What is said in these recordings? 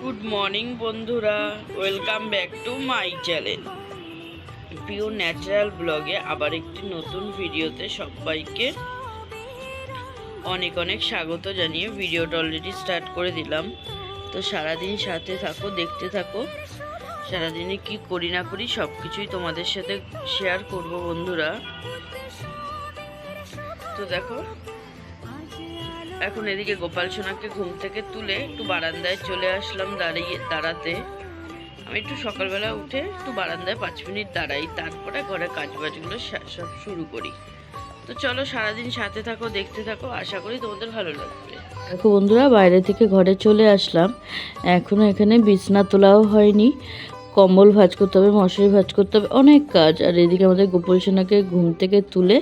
Good morning বন্ধুরা। Welcome back to my channel pure natural ব্লগে আবার একটি নতুন ভিডিওতে সবাইকে অনেক অনেক স্বাগত জানিয়ে ভিডিওটা অলরেডি স্টার্ট করে দিলাম। তো সারাদিন সাথে থাকো, দেখতে থাকো। সারাদিনে কি করি না করি সব কিছুই তোমাদের সাথে শেয়ার করব বন্ধুরা। তো দেখো এখন এদিকে গোপাল সোনাকে ঘুম থেকে তুলে একটু বারান্দায় চলে আসলাম দাঁড়িয়ে, দাঁড়াতে। আমি একটু সকালবেলা উঠে একটু বারান্দায় পাঁচ মিনিট দাঁড়াই, তারপরে ঘরে কাজ বাজগুলো সব শুরু করি। তো চলো সারাদিন সাথে থাকো, দেখতে থাকো, আশা করি তোমাদের ভালো লাগবে। দেখো বন্ধুরা, বাইরে থেকে ঘরে চলে আসলাম। এখনও এখানে বিছনা তোলাও হয়নি। কম্বল ভাজ করতে হবে, মশারি ভাজ করতে হবে, অনেক কাজ। আর এদিকে আমাদের গোপাল সোনাকে ঘুম থেকে তুলে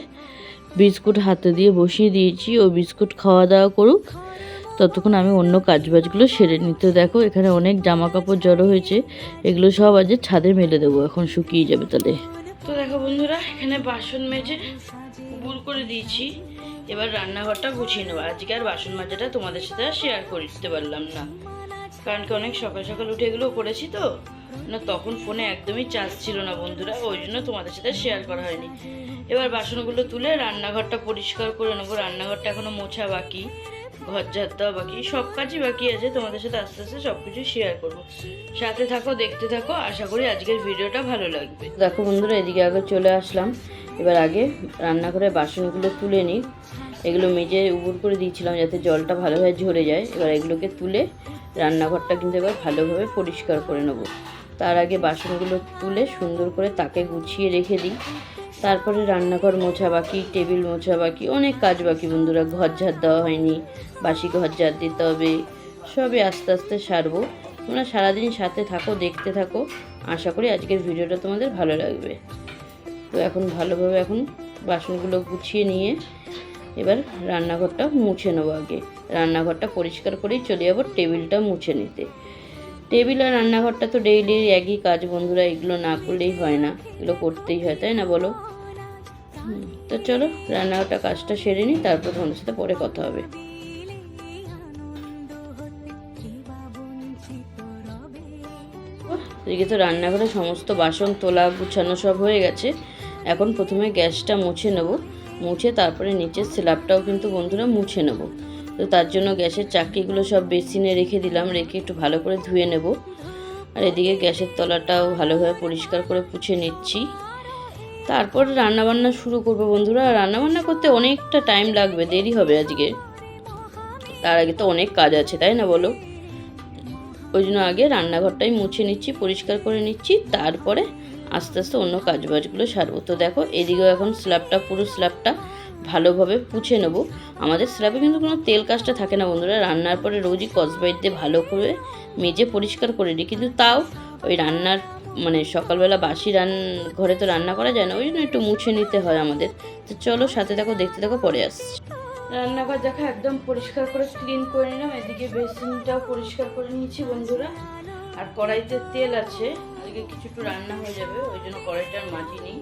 বিস্কুট হাতে দিয়ে বসিয়ে দিয়েছি ও বিস্কুট খাওয়া দাওয়া করুক। ততক্ষণ আমি অন্য কাজবাজগুলো সেরে নিতে দেখো, এখানে অনেক জামা কাপড় জড়ো হয়েছে। এগুলো সব আজ ছাদে মেলে দেবো, এখন শুকিয়ে যাবে তাহলে। তো দেখো বন্ধুরা, এখানে বাসন মেজে বুল করে দিয়েছি। এবার রান্নাঘরটা গুছিয়ে নেব। আজকে আর বাসন মাজাটা তোমাদের সাথে আর শেয়ার করতে পারলাম না। কারণ কি অনেক সকাল সকাল উঠে এগুলো করেছি তো। না, তখন ফোনে একদমই চার্জ ছিল না বন্ধুরা, ওই জন্য তোমাদের সাথে শেয়ার করা হয়নি। এবার বাসনগুলো তুলে রান্নাঘরটা পরিষ্কার করে নেব। রান্নাঘরটা এখনও মোছা বাকি ঘর ঝাড় বাকি, সব কাজই বাকি আছে। তোমাদের সাথে আস্তে আস্তে সব কিছু শেয়ার করব। সাথে থাকো, দেখতে থাকো, আশা করি আজকের ভিডিওটা ভালো লাগবে। দেখো বন্ধুরা, এদিকে আগে চলে আসলাম। এবার আগে রান্নাঘরে বাসনগুলো তুলে নিই। এগুলো মেজে উবুর করে দিয়েছিলাম যাতে জলটা ভালোভাবে ঝরে যায়। এবার এগুলোকে তুলে রান্নাঘরটা কিন্তু এবার ভালোভাবে পরিষ্কার করে নেব। তার আগে বাসনগুলো তুলে সুন্দর করে তাকে গুছিয়ে রেখে দিই। তারপরে রান্নাঘর মোছা বাকি, টেবিল মোছা বাকি, অনেক কাজ বাকি বন্ধুরা, ঘর ঝাড় দেওয়া হয়নি, বাসি ঘর ঝাড় দিতে হবে, সবে আস্তে আস্তে সারবো। তোমরা সারাদিন সাথে থাকো, দেখতে থাকো। আশা করি আজকের ভিডিওটা তোমাদের ভালো লাগবে। তো এখন ভালোভাবে এখন বাসনগুলো গুছিয়ে নিয়ে এবার রান্নাঘরটা মুছে নেব আগে। রান্নাঘরটা পরিষ্কার করেই চলে যাব, টেবিলটা মুছে নিতে। টেবিল আর রান্নাঘরটা তো ডেইলি একই কাজ বন্ধুরা, এগুলো না করলেই হয় না। এগুলো করতেই হয়, তাই না বলো? তো চলো রান্নাঘরটা কাজটা সেরে নিই, তারপর তোমাদের সাথে পরে কথা হবে। এদিকে তো রান্নাঘরে সমস্ত বাসন তোলা, গুছানো সব হয়ে গেছে। এখন প্রথমে গ্যাসটা মুছে নেব। মুছে তারপরে নিচের স্ল্যাবটাও কিন্তু বন্ধুরা মুছে নেব। তো তার জন্য গ্যাসের চাকরিগুলো সব বেসিনে রেখে দিলাম, রেখে একটু ভালো করে ধুয়ে নেব। আর এদিকে গ্যাসের তলাটাও ভালোভাবে পরিষ্কার করে পুছে নিচ্ছি। তারপর রান্নাবান্না শুরু করব বন্ধুরা। রান্নাবান্না করতে অনেকটা টাইম লাগবে, দেরি হবে আজকে। তার আগে তো অনেক কাজ আছে, তাই না বলো? ওই জন্য আগে রান্নাঘরটাই মুছে নিচ্ছি, পরিষ্কার করে নিচ্ছি। তারপরে আস্তে আস্তে অন্য কাজবাজগুলো সারবো। তো দেখো, এদিকেও এখন স্ল্যাবটা পুরো স্ল্যাবটা ভালোভাবে পুছে নেব। আমাদের স্ল্যাবে কিন্তু কোনো তেল কাজটা থাকে না বন্ধুরা। রান্নার পরে রোজই কসবাইট দিয়ে ভালো করে মেজে পরিষ্কার করে নিই কিন্তু তাও ওই রান্নার মানে সকালবেলা বাসি রান, ঘরে তো রান্না করা যায় না, ওই জন্য একটু মুছে নিতে হয় আমাদের। তো চলো সাথে দেখো দেখতে দেখো পরে আসছি। রান্নাঘর দেখো একদম পরিষ্কার করে ক্লিন করে নিলাম। এদিকে বেসিনটাও পরিষ্কার করে নিয়েছি বন্ধুরা। আর কড়াইতে তেল আছে। আজকে কিছু একটু রান্না হয়ে যাবে, ওই জন্য কড়াইটা আর নেই।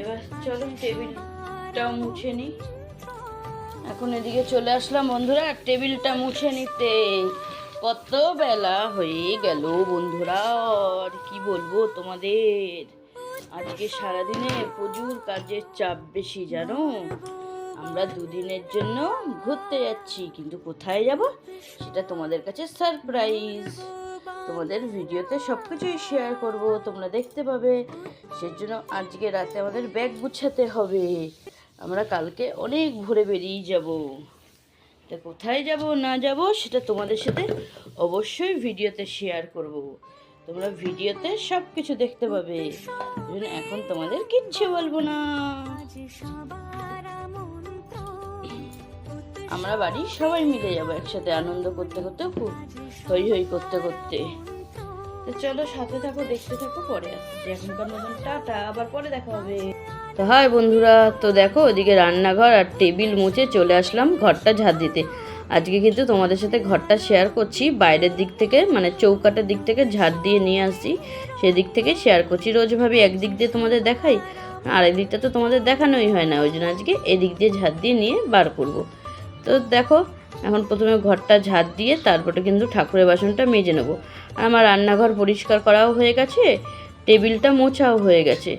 এবার চলো টেবিলটাও মুছে নিই এখন এদিকে চলে আসলাম বন্ধুরা, টেবিলটা মুছে নিতে। কত বেলা হয়ে গেল বন্ধুরা, আর কি বলব তোমাদের? আজকে সারাদিনে প্রচুর কাজের চাপ বেশি, জানো? আমরা দুদিনের জন্য ঘুরতে যাচ্ছি, কিন্তু কোথায় যাব সেটা তোমাদের কাছে সারপ্রাইজ তোমাদের ভিডিওতে সব কিছুই শেয়ার করব, তোমরা দেখতে পাবে। সেজন্য আজকে রাতে আমাদের ব্যাগ গুছাতে হবে। আমরা কালকে অনেক ভোরে বেরিয়ে যাব। তা কোথায় যাব, না যাব, সেটা তোমাদের সাথে অবশ্যই ভিডিওতে শেয়ার করব। তোমরা ভিডিওতে সব কিছু দেখতে পাবে। এখন তোমাদের কিচ্ছু বলব না। আমরা বাড়ির সবাই মিলে যাব একসাথে আনন্দ করতে করতে, খুব হই হই করতে করতে। তো চলো সাথে থাকো, দেখতে থাকো, পরে আসছি এখনকার মতন, টাটা, আবার পরে দেখা হবে। তো হাই বন্ধুরা, তো দেখো ওদিকে রান্নাঘর আর টেবিল মুছে চলে আসলাম ঘরটা ঝাড় দিতে। আজকে কিন্তু তোমাদের সাথে ঘরটা শেয়ার করছি, বাইরের দিক থেকে মানে চৌকাটের দিক থেকে ঝাড় দিয়ে নিয়ে আসছি। সেদিক থেকে শেয়ার করছি। রোজ ভাবি একদিক দিয়ে তোমাদের দেখাই, আর দিকটা তো তোমাদের দেখানোই হয় না, ওই জন্য আজকে এদিক দিয়ে ঝাড় দিয়ে নিয়ে বার করব। তো দেখো এখন প্রথমে ঘরটা ঝাড় দিয়ে তারপরে কিন্তু ঠাকুরের বাসনটা মেজে নেব। আর আমার রান্নাঘর পরিষ্কার করাও হয়ে গেছে, টেবিলটা মোছাও হয়ে গেছে।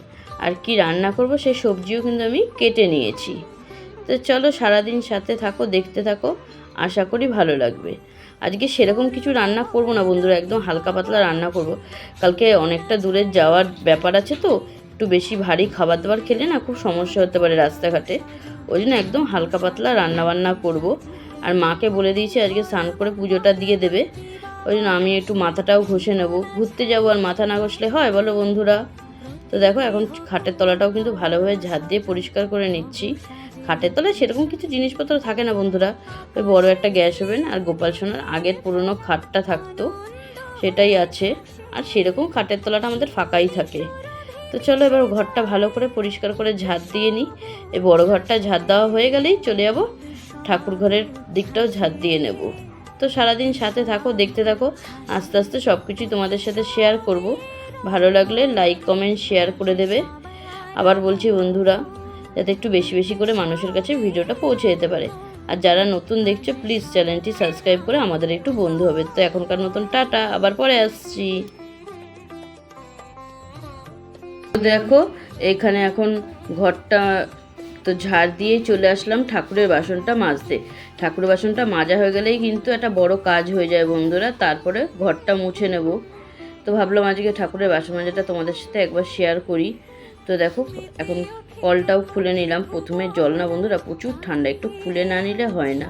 আর কি রান্না করব সেই সবজিও কিন্তু আমি কেটে নিয়েছি। তো চলো সারাদিন সাথে থাকো, দেখতে থাকো, আশা করি ভালো লাগবে। আজকে সেরকম কিছু রান্না করব না বন্ধুরা, একদম হালকা পাতলা রান্না করব। কালকে অনেকটা দূরে যাওয়ার ব্যাপার আছে তো, একটু বেশি ভারী খাবার দাবার খেলে না খুব সমস্যা হতে পারে রাস্তাঘাটে। ওই জন্য একদম হালকা পাতলা রান্না বান্না করব। আর মাকে বলে দিয়েছি আজকে স্নান করে পুজোটা দিয়ে দেবে। ওই জন্য আমি একটু মাথাটাও ঘষে নেব। ঘুরতে যাব আর মাথা না ঘষলে হয় বলো বন্ধুরা? তো দেখো এখন খাটের তলাটাও কিন্তু ভালোভাবে ঝাড় দিয়ে পরিষ্কার করে নিচ্ছি। খাটের তলায় সেরকম কিছু জিনিসপত্র থাকে না বন্ধুরা। ওই বড় একটা গ্যাস ওভেন আর গোপাল সোনার আগের পুরনো খাটটা থাকতো। সেটাই আছে। আর সেরকম খাটের তলাটা আমাদের ফাঁকাই থাকে। তো চলো এবার ঘরটা ভালো করে পরিষ্কার করে ঝাড় দিয়ে নিই। এই বড় ঘরটা ঝাড় দেওয়া হয়ে গেলেই চলে যাব। ঠাকুর ঘরের দিকটাও ঝাড় দিয়ে নেব। তো সারাদিন সাথে থাকো, দেখতে থাকো, আস্তে আস্তে সব কিছুই তোমাদের সাথে শেয়ার করব। ভালো লাগলে লাইক কমেন্ট শেয়ার করে দেবে। আবার বলছি বন্ধুরা, যাতে একটু বেশি বেশি করে মানুষের কাছে ভিডিওটা পৌঁছে যেতে পারে। আর যারা নতুন দেখছ প্লিজ চ্যানেলটি সাবস্ক্রাইব করে আমাদের একটু বন্ধু হবে। তো এখনকার মতন টাটা, আবার পরে আসছি। দেখো, এখানে এখন ঘরটা তো ঝাড় দিয়ে চলে আসলাম ঠাকুরের বাসনটা মাজতে। ঠাকুরের বাসনটা মাজা হয়ে গেলেই কিন্তু একটা বড় কাজ হয়ে যায় বন্ধুরা, তারপরে ঘরটা মুছে নেব। তো ভাবলাম আজকে ঠাকুরের বাসন মাজাটা তোমাদের সাথে একবার শেয়ার করি। তো দেখো, এখন কলটাও খুলে নিলাম। প্রথমে জল না বন্ধুরা, প্রচুর ঠান্ডা, একটু খুলে না নিলে হয় না।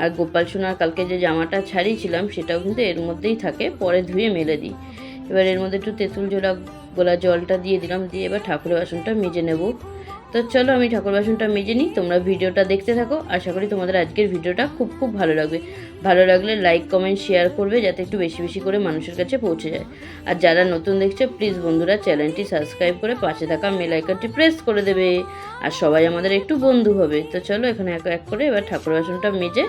আর গোপাল সোনার কালকে যে জামাটা ছাড়িয়েছিলাম, সেটাও কিন্তু এর মধ্যেই থাকে, পরে ধুয়ে মেলে দিই। এবার এর মধ্যে একটু তেঁতুল জোড়া গোলা জলটা দিয়ে দিলাম, দিয়ে এবার ঠাকুরের বাসনটা মেজে নেব। তো চলো আমি ঠাকুর বাসনটা মেজে নিই, তোমরা ভিডিওটা দেখতে থাকো। আশা করি তোমাদের আজকের ভিডিওটা খুব খুব ভালো লাগবে। ভালো লাগলে লাইক কমেন্ট শেয়ার করবে যাতে একটু বেশি বেশি করে মানুষের কাছে পৌঁছে যায়। আর যারা নতুন দেখছে প্লিজ বন্ধুরা চ্যানেলটি সাবস্ক্রাইব করে পাশে থাকা মেল আইকনটি প্রেস করে দেবে। আর সবাই আমাদের একটু বন্ধু হবে। তো চলো এখানে এক এক করে এবার ঠাকুর বাসনটা মেজে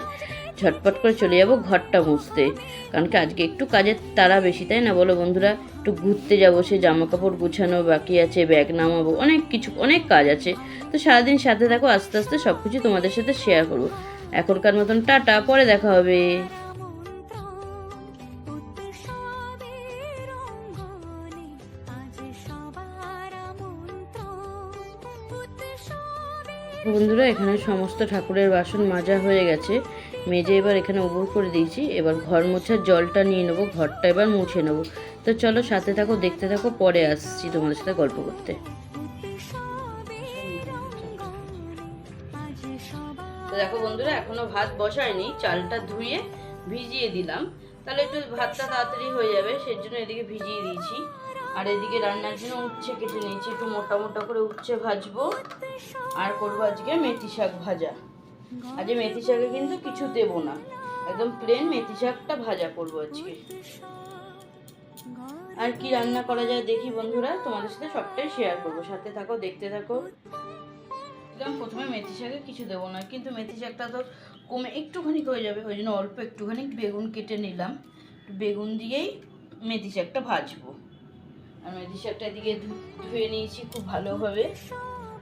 ঝটপট করে চলে যাব, ঘরটা মুছতে। কারণ কি আজকে একটু কাজের তারা বেশি, তাই না? বলো বন্ধুরা, একটু ঘুরতে যাব, সে জামা কাপড় গুছানো, বাকি আছে, ব্যাগ নামাবো, অনেক কিছু, অনেক কাজ আছে। তো সারাদিন সাথে থাকো, আস্তে আস্তে সব কিছু তোমাদের সাথে শেয়ার করব। এখনকার মতন টাটা, পরে দেখা হবে। বন্ধুরা, এখানে সমস্ত ঠাকুরের বাসন মাজা হয়ে গেছে। মেজে এবার এখানে উবুর করে দিয়েছি। এবার ঘর মোছার জলটা নিয়ে নেব, ঘরটা এবার মুছে নেব। তো চলো সাথে থাকো, দেখতে থাকো, পরে আসছি তোমাদের সাথে গল্প করতে। তো দেখো বন্ধুরা, এখনও ভাত বসায়নি, চালটা ধুয়ে ভিজিয়ে দিলাম। তাহলে একটু ভাতটা তাড়াতাড়ি হয়ে যাবে সেই জন্য এদিকে ভিজিয়ে দিয়েছি। আর এদিকে রান্নার জন্য উচ্ছে কেটে নিয়েছি, একটু মোটা মোটা করে উচ্ছে ভাজবো। আর করব আজকে মেথি শাক ভাজা। আজকে মেথি শাকে কিন্তু কিছু দেবো না। একদম প্লেন মেথি শাকটা ভাজা করব আজকে। আর কি রান্না করা যায় দেখি বন্ধুরা, তোমাদের সাথে সবটাই শেয়ার করব। সাথে থাকো, দেখতে থাকো। একদম প্রথমে মেথি শাকে কিছু দেবো না, কিন্তু মেথি শাকটা তো কমে একটুখানি হয়ে যাবে, ওই জন্য অল্প একটুখানি বেগুন কেটে নিলাম। বেগুন দিয়েই মেথি শাকটা ভাজবো। আর মেথি শাকটা এদিকে ধু- ধুয়ে নিয়েছি, খুব ভালোভাবে।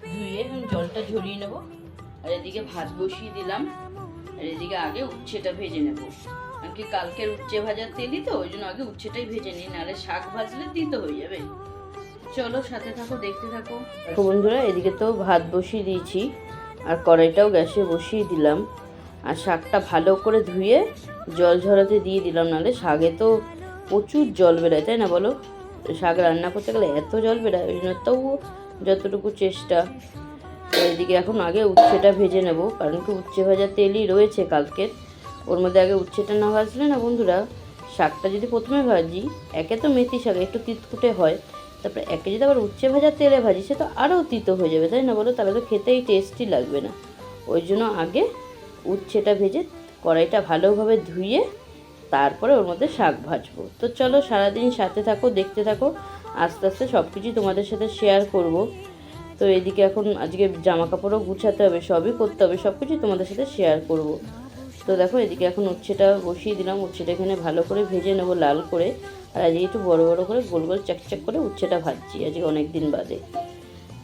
ধুয়ে জলটা ঝরিয়ে নেব। আর এদিকে ভাত বসিয়ে দিলাম। আর এদিকে আগে উচ্ছেটা ভেজে নেব। কারণ কি কালকের উচ্ছে ভাজার তেলই তো, ওই জন্য আগে উচ্ছেটাই ভেজে নিই, নাহলে শাক ভাজলে দিতে হয়ে যাবে। চলো সাথে থাকো, দেখতে থাকো। তো বন্ধুরা, এদিকে তো ভাত বসিয়ে দিয়েছি, আর কড়াইটাও গ্যাসে বসিয়ে দিলাম। আর শাকটা ভালো করে ধুয়ে জল ঝরাতে দিয়ে দিলাম, নাহলে শাকে তো প্রচুর জল বেরোয়, তাই না বলো? শাক রান্না করতে গেলে এত জল বেরোয়, ওই জন্য তবুও যতটুকু চেষ্টা। এদিকে এখন আগে উচ্ছেটা ভেজে নেব, কারণ কি উচ্ছে ভাজা তেলই রয়েছে কালকের ওর মধ্যে আগে উচ্ছেটা না ভাজলে না বন্ধুরা, শাকটা যদি প্রথমে ভাজি, একে তো মেথি শাক, একটু তিতকুটে হয়, তারপরে একে যদি আবার উচ্ছে ভাজা তেলে ভাজি, সে তো আরও তিতো হয়ে যাবে, তাই না বলো? তাহলে তো খেতেই টেস্টি লাগবে না। ওই জন্য আগে উচ্ছেটা ভেজে কড়াইটা ভালোভাবে ধুয়ে তারপরে ওর মধ্যে শাক ভাজবো। তো চলো সারাদিন সাথে থাকো, দেখতে থাকো, আস্তে আস্তে সব কিছুই তোমাদের সাথে শেয়ার করব। তো এদিকে এখন আজকে জামা কাপড়ও গুছাতে হবে, সবই করতে হবে সব কিছুই তোমাদের সাথে শেয়ার করব। তো দেখো এদিকে এখন উচ্ছেটা বসিয়ে দিলাম, উচ্ছেটা এখানে ভালো করে ভেজে নেব লাল করে। আর আজকে একটু বড় বড় করে গোল গোল চাকচাক করে উচ্ছেটা ভাজছি, আজকে অনেক দিন বাদে।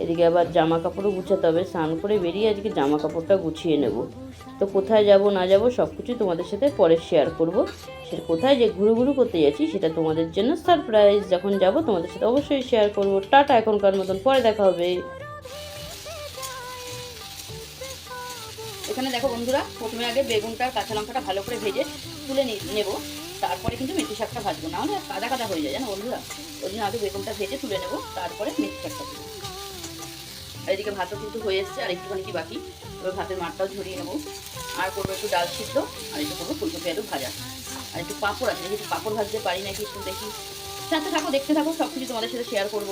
এদিকে আবার জামা কাপড়ও গুছাতে হবে, স্নান করে বেরিয়ে আজকে জামা কাপড়টা গুছিয়ে নেব। তো কোথায় যাব না যাব সব কিছুই তোমাদের সাথে পরে শেয়ার করব। সেটা কোথায় যে ঘুরু ঘুরু করতে যাচ্ছি সেটা তোমাদের জন্য সারপ্রাইজ যখন যাব তোমাদের সাথে অবশ্যই শেয়ার করব। টাটা এখনকার মতন, পরে দেখা হবে। এখানে দেখো বন্ধুরা, প্রথমে আগে বেগুনটা, কাঁচা লঙ্কাটা ভালো করে ভেজে তুলে নেব। তারপরে কিন্তু মেথি শাকটা ভাজবো। না হলে কাদা কাদা হয়ে যায়, জানো বন্ধুরা? ওই জন্য আগে বেগুনটা ভেজে তুলে নেব, তারপরে মেথি শাকটা দেবো আর এদিকে ভাতও কিন্তু হয়ে এসছে, আর একটুখানি কি বাকি? এবার ভাতের মাঠটাও ঝরিয়ে নেব। আর করব একটু ডাল সিদ্ধ, আর একটু করব ফুলকপি আলু ভাজা। আর একটু পাঁপড় আছে দেখি পাঁপড় ভাজতে পারি নাকি একটু দেখি। সাথে থাকো, দেখতে থাকো, সব কিছু তোমাদের সাথে শেয়ার করব।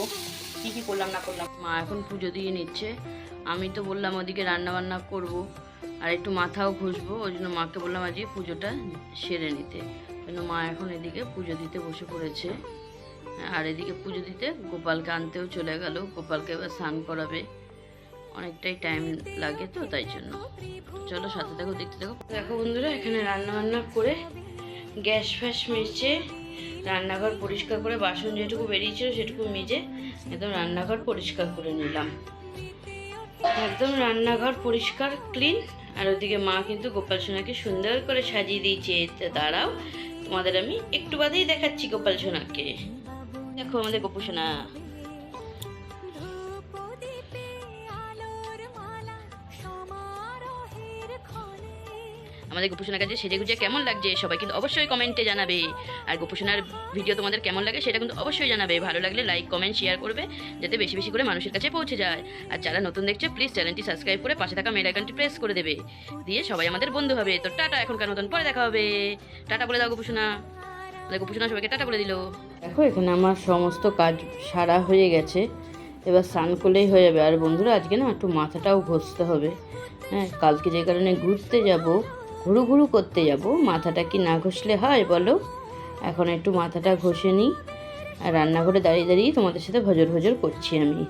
কী কী করলাম, না করলাম। মা এখন পুজো দিয়ে নিচ্ছে। আমি তো বললাম ওদিকে রান্না বান্না করব। আর একটু মাথাও ঘষবো, ওই জন্য মাকে বললাম আজকে পুজোটা সেরে নিতে। জন্য মা এখন এদিকে পুজো দিতে বসে পড়েছে। আর এদিকে পুজো দিতে গোপালকে আনতেও চলে গেল, গোপালকে এবার স্নান করাবে। অনেকটাই টাইম লাগে তো, তাই জন্য। চলো সাথে দেখো দেখতে দেখো দেখো বন্ধুরা, এখানে রান্না বান্না করে গ্যাস ফ্যাস মেজে রান্নাঘর পরিষ্কার করে, বাসন যেটুকু বেরিয়েছিল সেটুকু মেজে একদম রান্নাঘর পরিষ্কার করে নিলাম। একদম রান্নাঘর পরিষ্কার ক্লিন আর ওদিকে মা কিন্তু গোপাল সোনাকে সুন্দর করে সাজিয়ে দিয়েছে। দাঁড়াও, তোমাদের আমি একটু বাদেই দেখাচ্ছি গোপাল সোনাকে। দেখো আমাদের গোপু সোনা। আমাদের গোপুসোনার কাছে সেজে গুজে কেমন লাগছে, সবাই কিন্তু অবশ্যই কমেন্টে জানাবে। আর গোপুসোনার ভিডিও তোমাদের কেমন লাগে সেটা কিন্তু অবশ্যই জানাবে। ভালো লাগলে লাইক কমেন্ট শেয়ার করবে, যাতে বেশি বেশি করে মানুষের কাছে পৌঁছে যায়। আর যারা নতুন দেখছে প্লিজ চ্যানেলটি সাবস্ক্রাইব করে পাশে থাকা মেল আইকনটি প্রেস করে দেবে। দিয়ে সবাই আমাদের বন্ধু হবে। তো টাটা, এখনকার মতন পরে দেখা হবে। টাটা বলে দাও গোপুসোনা। আমাদের গোপুসোনা সবাইকে টাটা বলে দিল। দেখো, এখানে আমার সমস্ত কাজ সারা হয়ে গেছে। এবার স্নান করলেই হয়ে যাবে। আর বন্ধুরা, আজকে না একটু মাথাটাও ঘষতে হবে। হ্যাঁ কালকে যে কারণে ঘুরতে যাব ঘুরু ঘুরু করতে যাব। মাথাটা কি না ঘষলে হয় বলো? এখন একটু মাথাটা ঘষে নিই। আর রান্নাঘরে দাঁড়িয়ে দাঁড়িয়ে তোমাদের সাথে ভজর ভজর করছি আমি।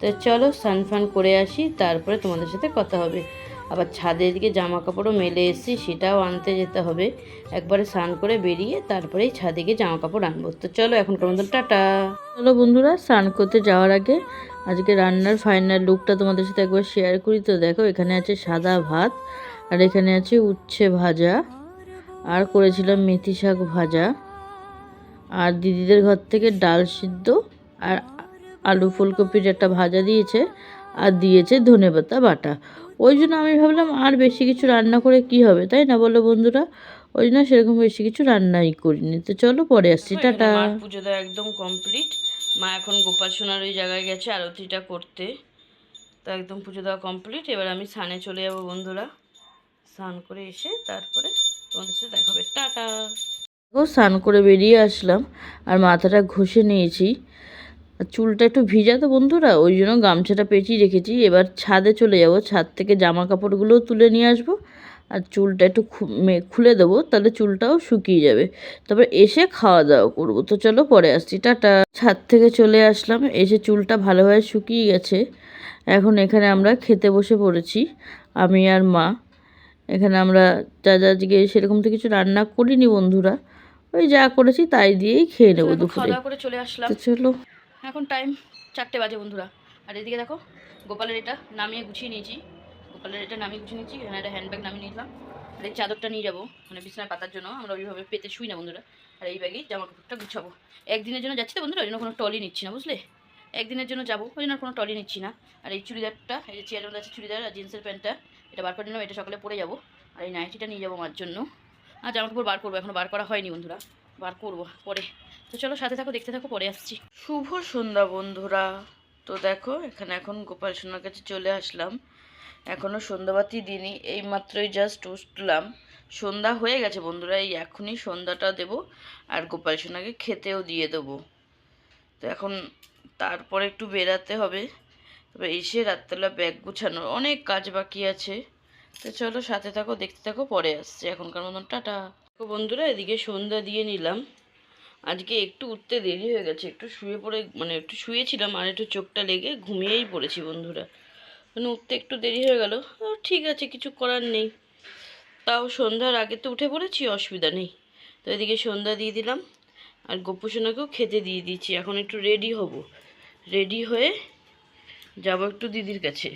তো চলো স্নান ফান করে আসি, তারপরে তোমাদের সাথে কথা হবে। আবার ছাদে এদিকে জামা কাপড়ও মেলে এসেছি, সেটাও আনতে যেতে হবে। একবারে স্নান করে বেরিয়ে তারপরেই ছাদে গিয়ে জামা কাপড় আনব। তো চলো এখনকার মতন টাটা। চলো বন্ধুরা, স্নান করতে যাওয়ার আগে আজকে রান্নার ফাইনাল লুকটা তোমাদের সাথে একবার শেয়ার করি। তো দেখো, এখানে আছে সাদা ভাত আর এখানে আছে উচ্ছে ভাজা আর করেছিলাম মেথি শাক ভাজা। আর দিদিদের ঘর থেকে ডাল সিদ্ধ আর আলু ফুলকপির একটা ভাজা দিয়েছে আর দিয়েছে ধনেপাতা বাটা। ওই জন্য আমি ভাবলাম আর বেশি কিছু রান্না করে কি হবে তাই না বলো বন্ধুরা? ওই জন্য সেরকম বেশি কিছু রান্নাই করিনি। তো চলো পরে আসছি টাটা। পুজো দেওয়া একদম কমপ্লিট মা এখন গোপাল সোনার ওই জায়গায় গেছে আরতিটা করতে। তো একদম পুজো দেওয়া কমপ্লিট এবার আমি সানে চলে যাব বন্ধুরা। স্নান করে এসে তারপরে তোমাদের সাথে দেখা হবে। টাটা! স্নান করে বেরিয়ে আসলাম আর মাথাটা ঘষে নিয়েছি। চুলটা একটু ভিজা তো বন্ধুরা, ওই জন্য গামছাটা পেঁচিয়ে রেখেছি। এবার ছাদে চলে যাব, ছাদ থেকে জামা কাপড়গুলোও তুলে নিয়ে আসব। আর চুলটা একটু খুলে দেবো, তাহলে চুলটাও শুকিয়ে যাবে। তারপর এসে খাওয়া দাওয়া করব। তো চলো পরে আসছি। টাটা! ছাদ থেকে চলে আসলাম, এসে চুলটা ভালোভাবে শুকিয়ে গেছে। এখন এখানে আমরা খেতে বসে পড়েছি, আমি আর মা। এখানে আমরা যা যা আজকে সেরকম তো কিছু রান্না করিনি বন্ধুরা ওই যা করেছি তাই দিয়েই খেয়ে নেব দুপুরে। করে চলে আসলাম। তো চলো। এখন টাইম চারটে বাজে বন্ধুরা। আর এদিকে দেখো গোপালের এটা নামিয়ে গুছিয়ে নিয়েছি। গোপালের এটা নামিয়ে গুছিয়ে নিয়েছি এখানে একটা হ্যান্ডব্যাগ নামিয়ে নিলাম। আর এই চাদরটা নিয়ে যাব মানে বিছানায় পাতার জন্য। আমরা ওইভাবে পেতে শুই না বন্ধুরা। আর এই ব্যাগেই জামা কাপড়টা গুছাবো। একদিনের জন্য যাচ্ছি তো বন্ধুরা ওই জন্য কোনো টলি নিচ্ছি না বুঝলে? একদিনের জন্য যাব ওই জন্য আর কোনো টলি নিচ্ছি না। আর এই চুড়িদারটা এই যে চেয়ারের মধ্যে আছে চুড়িদার আর জিন্সের প্যান্টটা এটা বার করে নিলাম, এটা সকালে পরে যাব। আর এই নাইটিটা নিয়ে যাব আমার জন্য। আর জামা কাপড় বার করব, এখনও বার করা হয়নি বন্ধুরা। বার করব, পরে। তো চলো, সাথে থাকো, দেখতে থাকো, পরে আসছি। শুভ সন্ধ্যা বন্ধুরা। তো দেখো, এখানে এখন গোপাল সোনার কাছে চলে আসলাম। এখনও সন্ধ্যাবাতি দিনই এই মাত্রই জাস্ট উঠলাম। সন্ধ্যা হয়ে গেছে বন্ধুরা, এই এখনই সন্ধ্যাটা দেবো, আর গোপাল সোনাকে খেতেও দিয়ে দেবো। তো এখন তারপরে একটু বেরাতে হবে। তারপর এসে রাত্রেবেলা ব্যাগ গুছানো অনেক কাজ বাকি আছে। তো চলো সাথে থাকো, দেখতে থাকো, পরে আসছে এখনকার মতন। টাটা। তো বন্ধুরা, এদিকে সন্ধ্যা দিয়ে নিলাম। আজকে একটু উঠতে দেরি হয়ে গেছে, একটু শুয়ে পড়ে মানে একটু শুয়েছিলাম আর একটু চোখটা লেগে ঘুমিয়েই পড়েছি বন্ধুরা। মানে উঠতে একটু দেরি হয়ে গেল। ঠিক আছে, কিছু করার নেই। তাও সন্ধ্যার আগে তো উঠে পড়েছি, অসুবিধা নেই। তো এদিকে সন্ধ্যা দিয়ে দিলাম। আর গোপুসোনাকেও খেতে দিয়ে দিয়েছি। এখন একটু রেডি হব। রেডি হয়ে যাব একটু দিদির কাছে।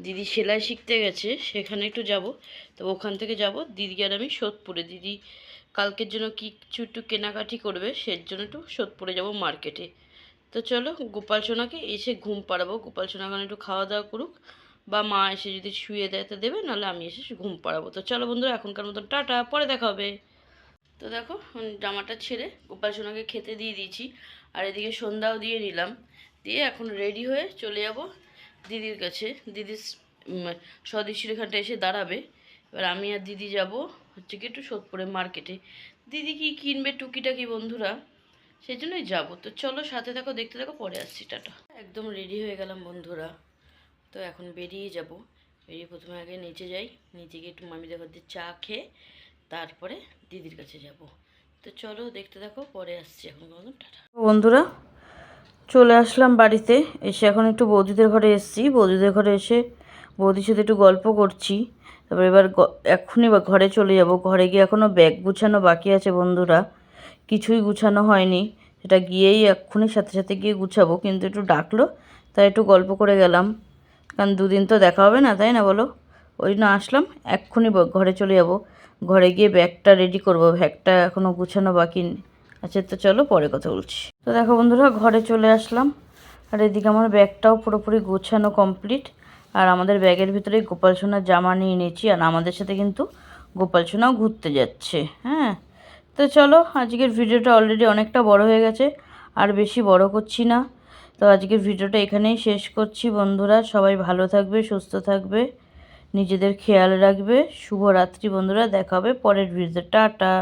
দিদি সেলাই শিখতে গেছে, সেখানে একটু যাব। তো ওখান থেকে যাব দিদি আর আমি সোদপুরে। দিদি কালকের জন্য কিছু একটু কেনাকাটি করবে, সের জন্য একটু সোদপুরে যাব মার্কেটে। তো চলো, গোপাল সোনাকে এসে ঘুম পাড়াবো। গোপাল সোনা এখন একটু খাওয়া দাওয়া করুক। বা মা এসে যদি শুয়ে দেয় দেবে, নাহলে আমি এসে ঘুম পাড়াবো। তো চলো বন্ধুরা, এখনকার মতন টাটা, পরে দেখা হবে। তো দেখো, জামাটা ছেড়ে গোপাল সোনাকে খেতে দিয়ে দিয়েছি। আর এদিকে সন্ধ্যাও দিয়ে নিলাম। দিয়ে এখন রেডি হয়ে চলে যাব দিদির কাছে। দিদির স্বদেশীর এখানটা এসে দাঁড়াবে। এবার আমি আর দিদি যাব হচ্ছে কি একটু সোদপুরে মার্কেটে। দিদি কি কিনবে টুকিটাকি বন্ধুরা? সেই জন্যই যাব। তো চলো সাথে থাকো, দেখতে থাকো, পরে আসছি, টাটা। একদম রেডি হয়ে গেলাম বন্ধুরা। তো এখন বেরিয়ে যাব। বেরিয়ে প্রথমে আগে নিচে যাই। নিচে গিয়ে একটু মামিদের ঘর দিয়ে চা খেয়ে তারপরে দিদির কাছে যাব। তো চলো দেখতে থাকো, পরে আসছি এখন টাটা। বন্ধুরা চলে আসলাম বাড়িতে, এসে এখন একটু বৌদিদের ঘরে এসেছি। বৌদিদের ঘরে এসে বৌদির সাথে একটু গল্প করছি। তারপর এবার বা ঘরে চলে যাব। ঘরে গিয়ে এখনও ব্যাগ গুছানো বাকি আছে বন্ধুরা। কিছুই গুছানো হয়নি। সেটা গিয়েই এক্ষুনি সাথে সাথে গিয়ে গুছাবো। কিন্তু একটু ডাকলো, তাই একটু গল্প করে গেলাম। কারণ দুদিন তো দেখা হবে না, তাই না বলো? ওই জন্য আসলাম, এক্ষুনি ঘরে চলে যাব। ঘরে গিয়ে ব্যাগটা রেডি করব। ব্যাগটা এখনও গুছানো বাকি আচ্ছা তো চলো পরে কথা বলছি। তো দেখো বন্ধুরা, ঘরে চলে আসলাম। আর এদিকে আমার ব্যাগটাও পুরোপুরি গোছানো কমপ্লিট আর আমাদের ব্যাগের ভিতরে গোপাল সোনার জামা নিয়ে নিয়েছি, আর আমাদের সাথে কিন্তু গোপাল সোনাও ঘুরতে যাচ্ছে হ্যাঁ? তো চলো, আজকের ভিডিওটা অলরেডি অনেকটা বড় হয়ে গেছে, আর বেশি বড় করছি না। তো আজকের ভিডিওটা এখানেই শেষ করছি বন্ধুরা, সবাই ভালো থাকবে, সুস্থ থাকবে, নিজেদের খেয়াল রাখবে। শুভরাত্রি বন্ধুরা, দেখা হবে পরের ভিডিওতে, টাটা।